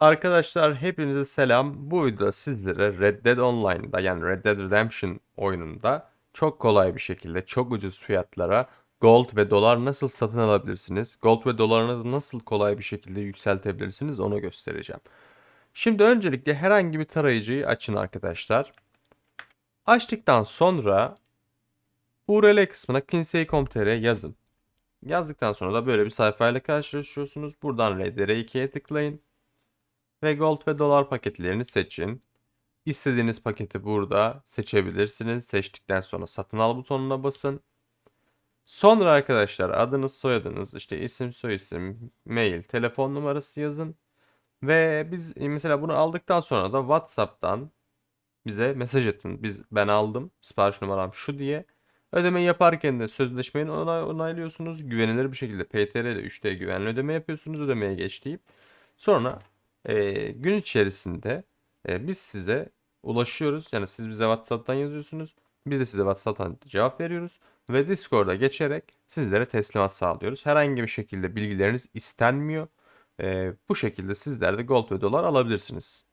Arkadaşlar hepinize selam. Bu videoda sizlere Red Dead Online'da yani Red Dead Redemption oyununda çok kolay bir şekilde çok ucuz fiyatlara gold ve dolar nasıl satın alabilirsiniz? Gold ve dolarınızı nasıl kolay bir şekilde yükseltebilirsiniz onu göstereceğim. Şimdi öncelikle herhangi bir tarayıcıyı açın arkadaşlar. Açtıktan sonra URL kısmına kinsey.com.tr yazın. Yazdıktan sonra da böyle bir sayfayla karşılaşıyorsunuz. Buradan RDR2'ye tıklayın ve gold ve dolar paketlerini seçin. İstediğiniz paketi burada seçebilirsiniz. Seçtikten sonra satın al butonuna basın. Sonra arkadaşlar adınız, soyadınız, işte isim, soyisim, mail, telefon numarası yazın. Ve biz mesela bunu aldıktan sonra da WhatsApp'tan bize mesaj atın. Biz ben aldım. Sipariş numaram şu diye. Ödemeyi yaparken de sözleşmeyi onay, onaylıyorsunuz. Güvenilir bir şekilde PTR ile 3D güvenli ödeme yapıyorsunuz. Ödemeye geç deyip sonra e, gün içerisinde e, biz size ulaşıyoruz. Yani siz bize WhatsApp'tan yazıyorsunuz. Biz de size WhatsApp'tan cevap veriyoruz. Ve Discord'a geçerek sizlere teslimat sağlıyoruz. Herhangi bir şekilde bilgileriniz istenmiyor. E, bu şekilde sizler de gold ve dolar alabilirsiniz.